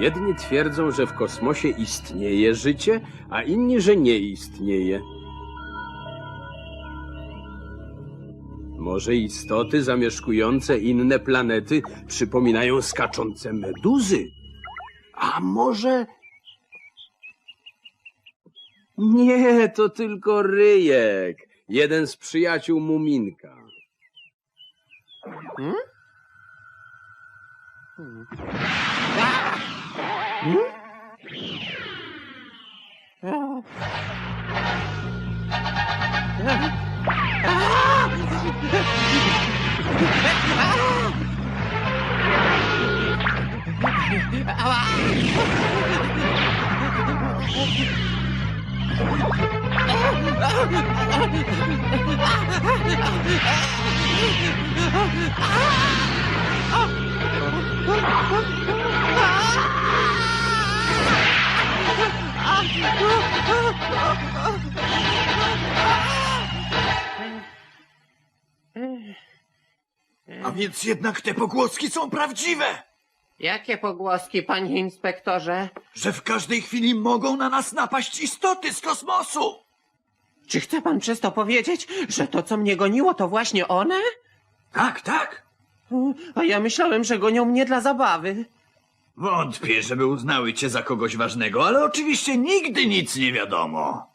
Jedni twierdzą, że w kosmosie istnieje życie, a inni, że nie istnieje. Może istoty zamieszkujące inne planety przypominają skaczące meduzy? A może. Nie, to tylko ryjek. Jeden z przyjaciół Muminka. Hmm? A więc jednak te pogłoski są prawdziwe! Jakie pogłoski, panie inspektorze? Że w każdej chwili mogą na nas napaść istoty z kosmosu! Czy chce pan przez to powiedzieć, że to, co mnie goniło, to właśnie one? Tak, tak. A ja myślałem, że gonią mnie dla zabawy. Wątpię, żeby uznały cię za kogoś ważnego, ale oczywiście nigdy nic nie wiadomo.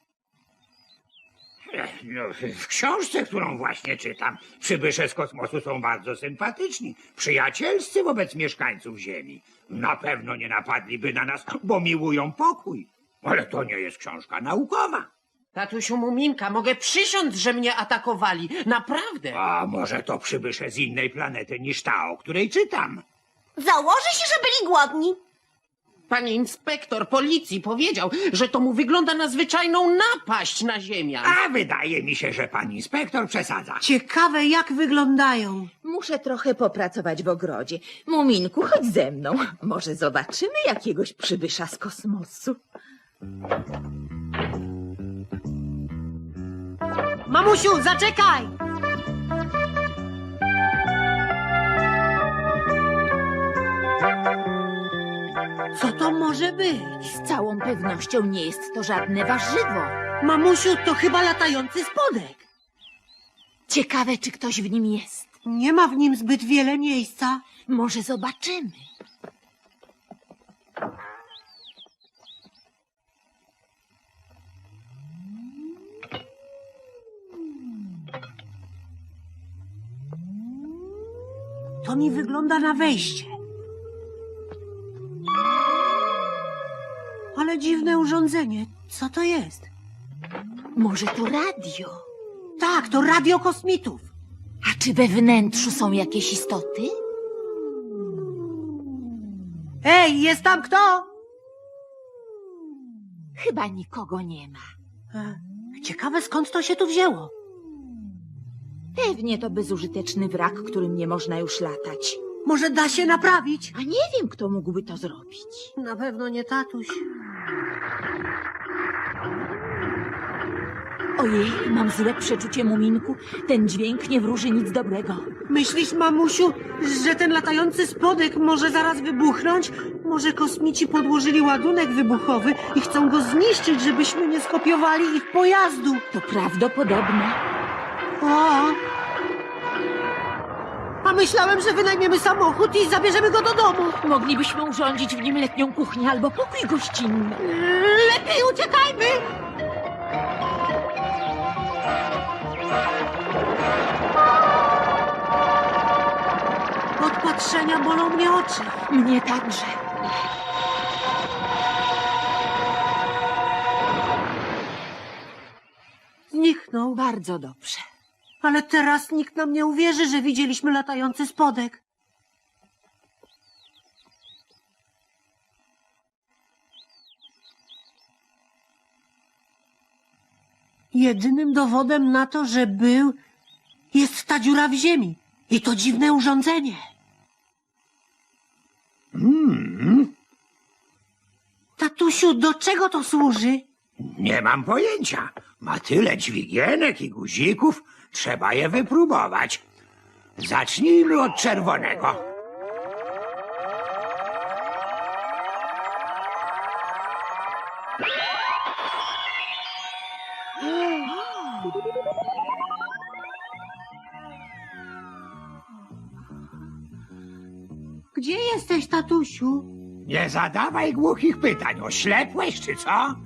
No, w książce, którą właśnie czytam, przybysze z kosmosu są bardzo sympatyczni, przyjacielscy wobec mieszkańców Ziemi. Na pewno nie napadliby na nas, bo miłują pokój. Ale to nie jest książka naukowa. Tatusiu Muminka, mogę przysiąc, że mnie atakowali. Naprawdę. A może to przybysze z innej planety niż ta, o której czytam? Założy się, że byli głodni. Pani inspektor policji powiedział, że to mu wygląda na zwyczajną napaść na ziemian. A wydaje mi się, że pan inspektor przesadza. Ciekawe, jak wyglądają. Muszę trochę popracować w ogrodzie. Muminku, chodź ze mną. Może zobaczymy jakiegoś przybysza z kosmosu. Mamusiu, zaczekaj! Co to może być? Z całą pewnością nie jest to żadne warzywo. Mamusiu, to chyba latający spodek. Ciekawe, czy ktoś w nim jest. Nie ma w nim zbyt wiele miejsca. Może zobaczymy. To mi wygląda na wejście. Ale dziwne urządzenie. Co to jest? Może to radio. Tak, to radio kosmitów. A czy we wnętrzu są jakieś istoty? Ej, jest tam kto? Chyba nikogo nie ma. E, Ciekawe, skąd to się tu wzięło. Pewnie to bezużyteczny wrak, którym nie można już latać. Może da się naprawić? A nie wiem, kto mógłby to zrobić. Na pewno nie tatuś. Ojej, mam złe przeczucie, Muminku. Ten dźwięk nie wróży nic dobrego. Myślisz, mamusiu, że ten latający spodek może zaraz wybuchnąć? Może kosmici podłożyli ładunek wybuchowy i chcą go zniszczyć, żebyśmy nie skopiowali ich pojazdu? To prawdopodobne. O! A myślałem, że wynajmiemy samochód i zabierzemy go do domu. Moglibyśmy urządzić w nim letnią kuchnię albo pokój gościnny. Lepiej uciekajmy! Od patrzenia bolą mnie oczy. Mnie także. Zniknął. Bardzo dobrze. Ale teraz nikt nam nie uwierzy, że widzieliśmy latający spodek. Jedynym dowodem na to, że był, jest ta dziura w ziemi. I to dziwne urządzenie. Tatusiu, do czego to służy? Nie mam pojęcia. Ma tyle dźwigienek i guzików, Trzeba je wypróbować. Zacznijmy od czerwonego. Gdzie jesteś, tatusiu? Nie zadawaj głupich pytań. Oślepłeś czy co?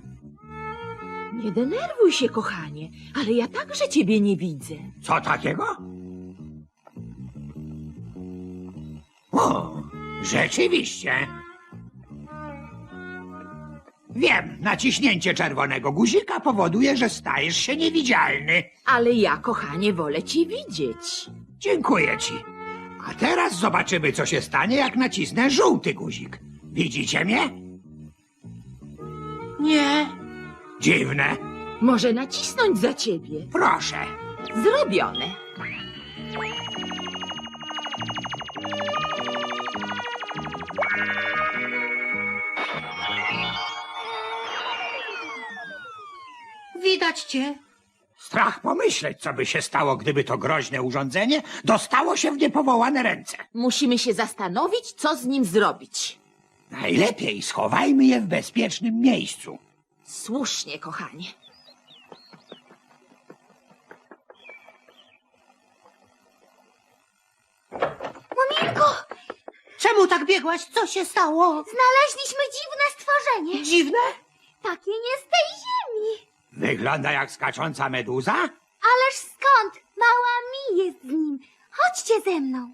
Nie denerwuj się, kochanie, ale ja także ciebie nie widzę. Co takiego? O, rzeczywiście. Wiem, naciśnięcie czerwonego guzika powoduje, że stajesz się niewidzialny. Ale ja, kochanie, wolę cię widzieć. Dziękuję ci. A teraz zobaczymy, co się stanie, jak nacisnę żółty guzik. Widzicie mnie? Nie. Dziwne. Może nacisnąć za ciebie. Proszę. Zrobione. Widać cię. Strach pomyśleć, co by się stało, gdyby to groźne urządzenie dostało się w niepowołane ręce. Musimy się zastanowić, co z nim zrobić. Najlepiej schowajmy je w bezpiecznym miejscu. Słusznie, kochanie. Muminku, Czemu tak biegłaś? Co się stało? znaleźliśmy dziwne stworzenie. Dziwne? Takie nie z tej ziemi. Wygląda jak skacząca meduza? Ależ skąd? Mała mi jest z nim. Chodźcie ze mną.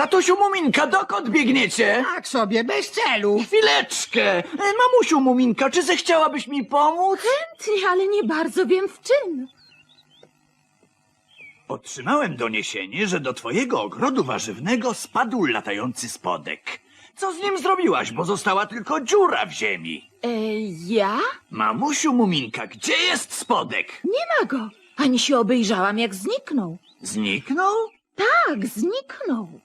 Tatusiu Muminka, dokąd biegniecie? Tak sobie, bez celu. Chwileczkę! E, Mamusiu Muminka, czy zechciałabyś mi pomóc? Ty, ale nie bardzo wiem w czym. Otrzymałem doniesienie, że do twojego ogrodu warzywnego spadł latający spodek. Co z nim zrobiłaś, bo została tylko dziura w ziemi? E, ja? Mamusiu Muminka, gdzie jest spodek? Nie ma go. Ani się obejrzałam, jak zniknął. Zniknął? Tak, zniknął.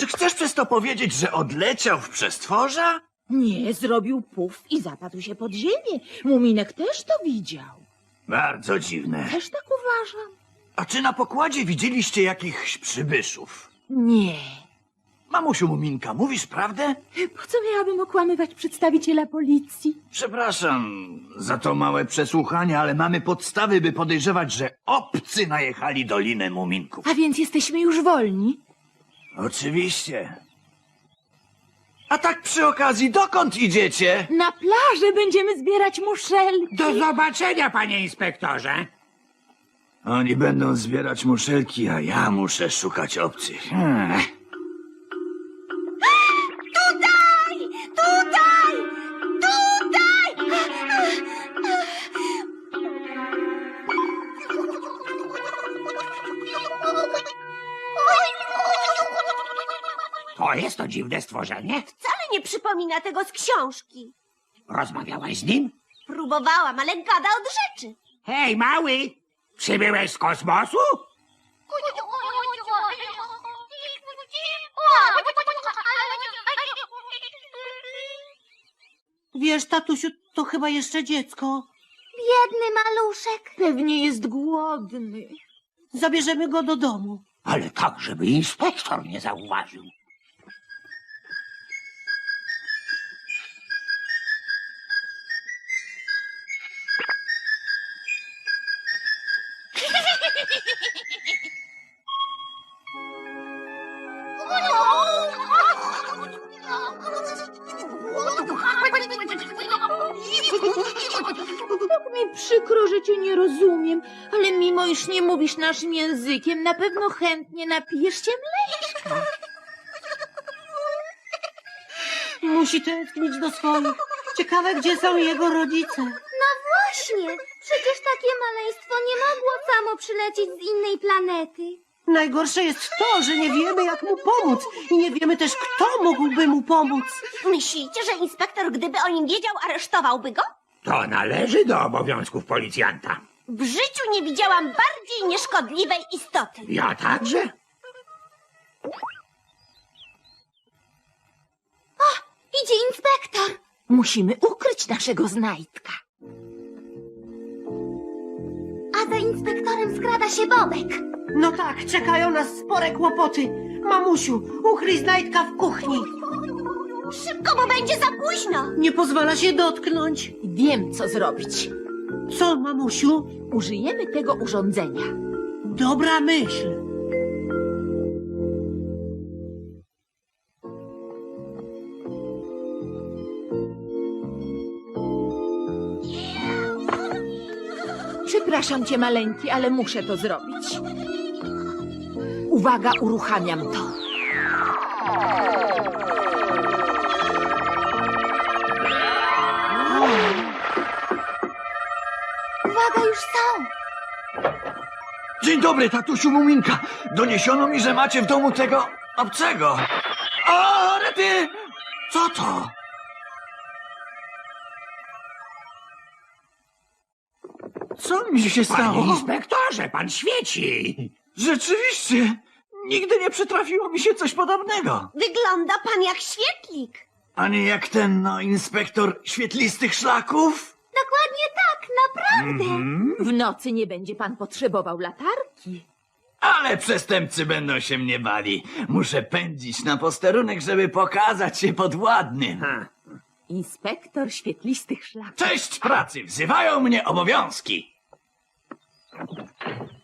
Czy chcesz przez to powiedzieć, że odleciał w przestworza? Nie, zrobił puf i zapadł się pod ziemię. Muminek też to widział. Bardzo dziwne. Też tak uważam. A czy na pokładzie widzieliście jakichś przybyszów? Nie. Mamusiu Muminka, mówisz prawdę? Po co miałabym okłamywać przedstawiciela policji? Przepraszam za to małe przesłuchanie, ale mamy podstawy, by podejrzewać, że obcy najechali Dolinę Muminków. A więc jesteśmy już wolni? Oczywiście. A tak przy okazji, dokąd idziecie? Na plaży będziemy zbierać muszelki. Do zobaczenia, panie inspektorze. Oni będą zbierać muszelki, a ja muszę szukać obcych. Hmm. To jest to dziwne stworzenie? Wcale nie przypomina tego z książki. Rozmawiałaś z nim? Próbowałam, ale gada od rzeczy. Hej, mały! Przybyłeś z kosmosu? Wiesz, tatusiu, to chyba jeszcze dziecko. Biedny maluszek. Pewnie jest głodny. Zabierzemy go do domu. Ale tak, żeby inspektor nie zauważył. Ale mimo iż nie mówisz naszym językiem, na pewno chętnie napijesz się mleka. Musi tęsknić do swoich. Ciekawe, gdzie są jego rodzice. No właśnie, przecież takie maleństwo nie mogło samo przylecieć z innej planety. Najgorsze jest to, że nie wiemy, jak mu pomóc. I nie wiemy też, kto mógłby mu pomóc. Myślicie, że inspektor, gdyby o nim wiedział, aresztowałby go? To należy do obowiązków policjanta. W życiu nie widziałam bardziej nieszkodliwej istoty. Ja także? Idzie inspektor. Musimy ukryć naszego znajdka. A za inspektorem skrada się Bobek. No tak, czekają nas spore kłopoty. Mamusiu, ukryj znajdka w kuchni. Szybko, bo będzie za późno! Nie pozwala się dotknąć. Wiem, co zrobić. Co, mamusiu? Użyjemy tego urządzenia. Dobra myśl. Przepraszam cię, maleńki, ale muszę to zrobić. Uwaga, uruchamiam to. Są! Dzień dobry, tatusiu Muminka. Doniesiono mi, że macie w domu tego obcego. O, rety! Co to? Co mi się stało? Panie inspektorze, pan świeci! Rzeczywiście, nigdy nie przytrafiło mi się coś podobnego. Wygląda pan jak świetlik! Ani jak ten, no, inspektor świetlistych szlaków? Dokładnie tak, naprawdę! W nocy nie będzie pan potrzebował latarki. Ale przestępcy będą się mnie bali. Muszę pędzić na posterunek, żeby pokazać się podwładnym. Inspektor świetlistych szlaków. Cześć pracy, wzywają mnie obowiązki.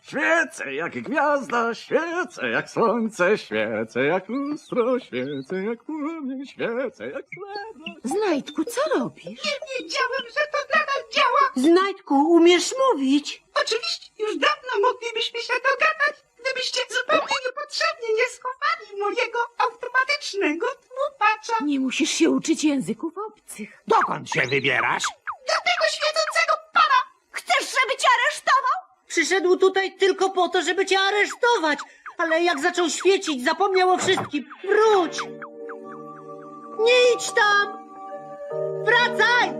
Świecę jak gwiazda, świecę jak słońce, świecę jak lustro, świecę jak płomień, świecę jak srebro. Znajdku, co robisz? Wiedziałem, że to nadal działa. Znajdku, umiesz mówić? Oczywiście już dawno moglibyśmy się dogadać, gdybyście zupełnie niepotrzebnie nie schowali mojego automatycznego tłupacza. Nie musisz się uczyć języków obcych. Dokąd się wybierasz? Do tego świecącego pana! Chcesz, żeby cię aresztował? Przyszedł tutaj tylko po to, żeby cię aresztować. Ale jak zaczął świecić, zapomniał o wszystkim. Wróć! Nie idź tam! Wracaj!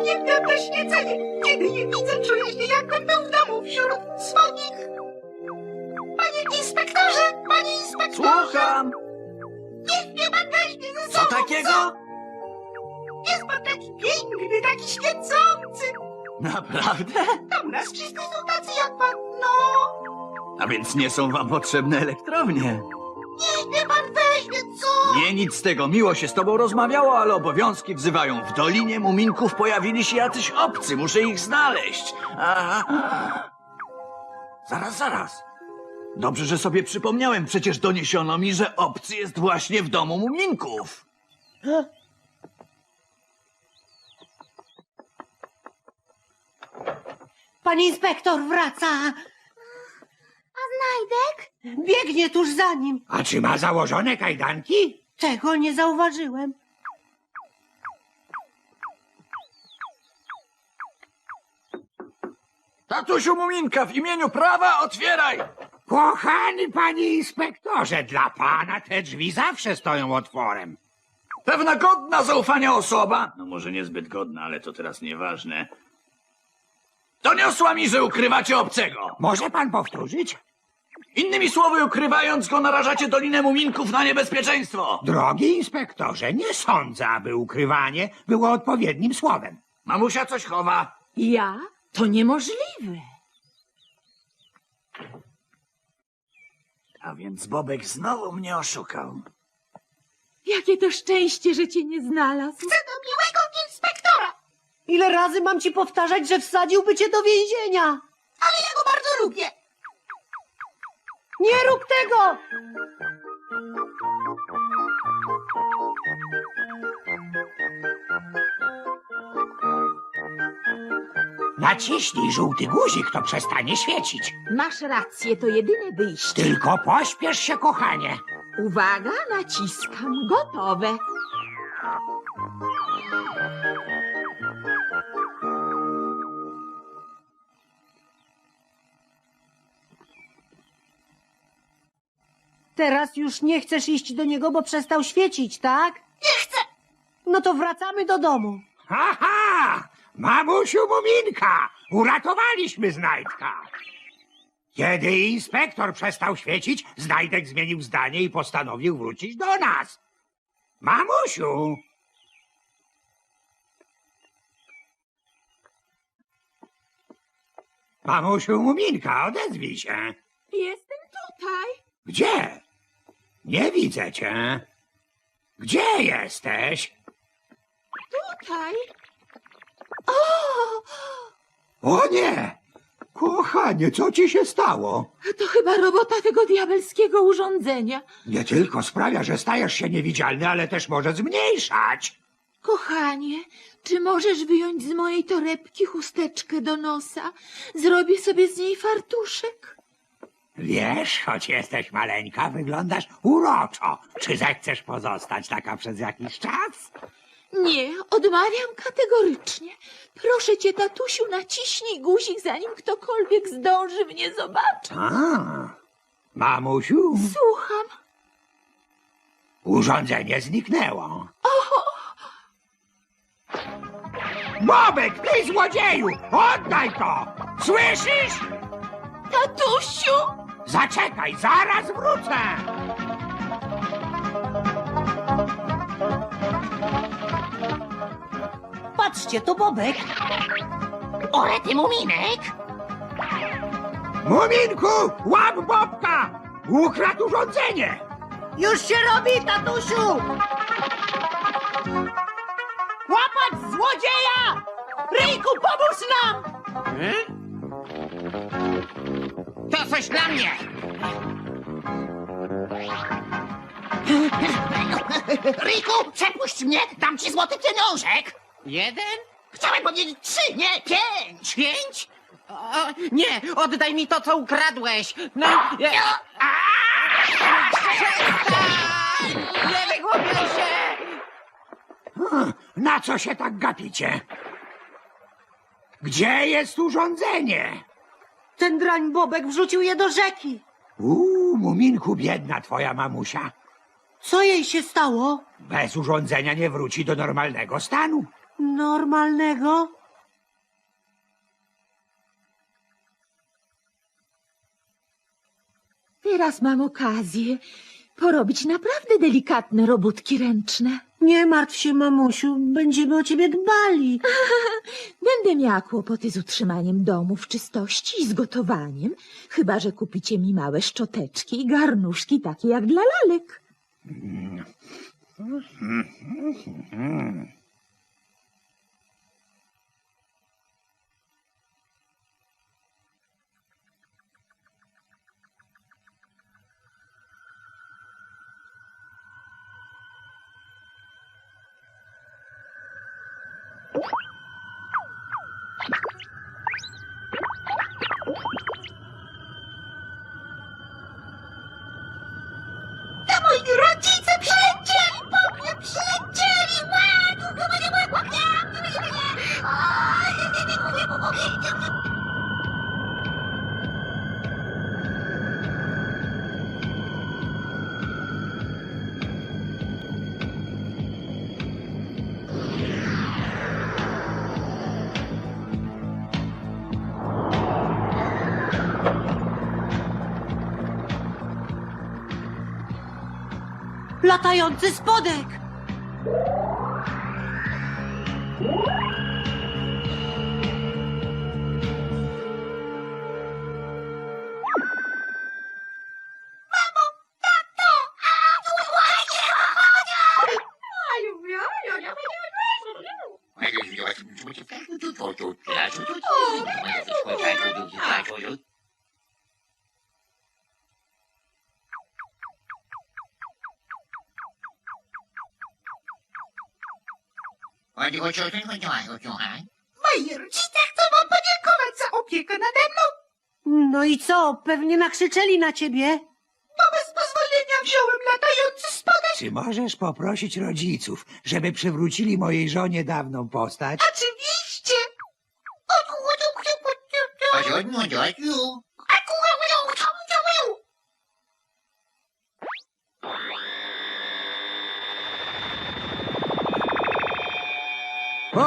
Uwielbiam to świecenie. Kiedy je widzę, czuję się jakbym był w domu wśród swoich. Panie inspektorze, panie inspektorze, Słucham. niech mnie pan weźmie ze Co sobą. takiego? Jest pan taki piękny, taki świecący. Naprawdę? U nas wszyscy są tacy jak pan, no. A więc nie są wam potrzebne elektrownie. Niech mnie pan weźmie, co? Nie, nic z tego. Miło się z tobą rozmawiało, ale obowiązki wzywają. W Dolinie Muminków pojawili się jacyś obcy. Muszę ich znaleźć. Aha. Zaraz, zaraz. Dobrze, że sobie przypomniałem. Przecież doniesiono mi, że obcy jest właśnie w domu Muminków. Pani inspektor wraca! A znajdek? Biegnie tuż za nim. A czy ma założone kajdanki? Tego nie zauważyłem. Tatusiu Muminka, w imieniu prawa otwieraj! Kochany panie inspektorze, dla pana te drzwi zawsze stoją otworem. Pewna godna zaufania osoba, no może niezbyt godna, ale to teraz nieważne, doniosła mi, że ukrywacie obcego. Może pan powtórzyć? Innymi słowy, ukrywając go, narażacie Dolinę Muminków na niebezpieczeństwo. Drogi inspektorze, nie sądzę, aby ukrywanie było odpowiednim słowem. Mamusia coś chowa. Ja? To niemożliwe. A więc Bobek znowu mnie oszukał. Jakie to szczęście, że cię nie znalazł. Do miłego inspektora, Ile razy mam ci powtarzać, że wsadziłby cię do więzienia? ale ja go bardzo lubię. Nie rób tego! Naciśnij żółty guzik, to przestanie świecić. Masz rację, to jedyne wyjście. Tylko pośpiesz się, kochanie. Uwaga, naciskam. Gotowe. Teraz już nie chcesz iść do niego, bo przestał świecić, tak? Nie chcę. No to wracamy do domu. Aha! Mamusiu Muminka! Uratowaliśmy Znajdka! Kiedy inspektor przestał świecić, Znajdek zmienił zdanie i postanowił wrócić do nas. Mamusiu! Mamusiu Muminka, odezwij się. Jestem tutaj. Gdzie? Nie widzę cię. Gdzie jesteś? Tutaj. O nie! Kochanie, co ci się stało? To chyba robota tego diabelskiego urządzenia. Nie tylko sprawia, że stajesz się niewidzialny, ale też może zmniejszać. Kochanie, czy możesz wyjąć z mojej torebki chusteczkę do nosa? Zrobię sobie z niej fartuszek. Wiesz, choć jesteś maleńka, wyglądasz uroczo. Czy zechcesz pozostać taka przez jakiś czas? Nie, odmawiam kategorycznie. Proszę cię, tatusiu, naciśnij guzik, zanim ktokolwiek zdąży mnie zobaczyć. A, mamusiu, Słucham. urządzenie zniknęło. Bobek, ty złodzieju! Oddaj to! Słyszysz? Tatusiu! Zaczekaj, zaraz wrócę! Patrzcie, to Bobek. Orety muminek! Muminku, łap Bobka! Ukradł urządzenie! Już się robi, tatusiu! Łapać złodzieja! Ryjku, pomóż nam! To coś dla mnie! Riku, przepuść mnie, dam ci złoty pieniążek. Jeden? Chciałem powiedzieć trzy, nie pięć. Pięć? O, nie, oddaj mi to, co ukradłeś! No, nie, nie wygłupiaj się! Na co się tak gapicie? Gdzie jest urządzenie? Ten drań Bobek wrzucił je do rzeki. Uuu, Muminku, biedna twoja mamusia. Co jej się stało? Bez urządzenia nie wróci do normalnego stanu. Normalnego? Teraz mam okazję porobić naprawdę delikatne robótki ręczne. Nie martw się, mamusiu, będziemy o ciebie dbali. Będę miała kłopoty z utrzymaniem domu w czystości i z gotowaniem, chyba że kupicie mi małe szczoteczki i garnuszki takie jak dla lalek. To Latający spodek! Moi rodzice chcą wam podziękować za opiekę nade mną, No i co, pewnie nakrzyczeli na ciebie? bo bez pozwolenia wziąłem latający spodek. Czy możesz poprosić rodziców, żeby przywrócili mojej żonie dawną postać? Oczywiście. O,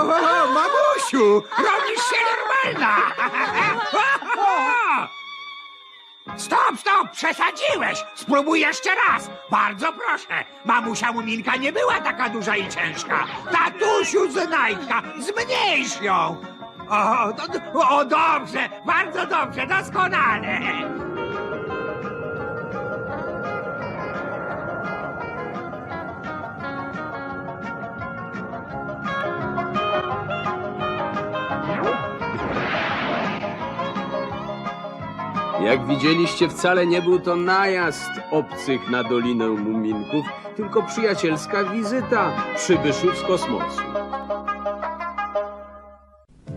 o, mamusiu! Robisz się normalna! Stop, stop! Przesadziłeś! Spróbuj jeszcze raz! Bardzo proszę! Mamusia Muminka nie była taka duża i ciężka! Tatusiu Znajka, zmniejsz ją! O, o, dobrze! Bardzo dobrze! Doskonale! Jak widzieliście, wcale nie był to najazd obcych na Dolinę Muminków, tylko przyjacielska wizyta przybyszów z kosmosu.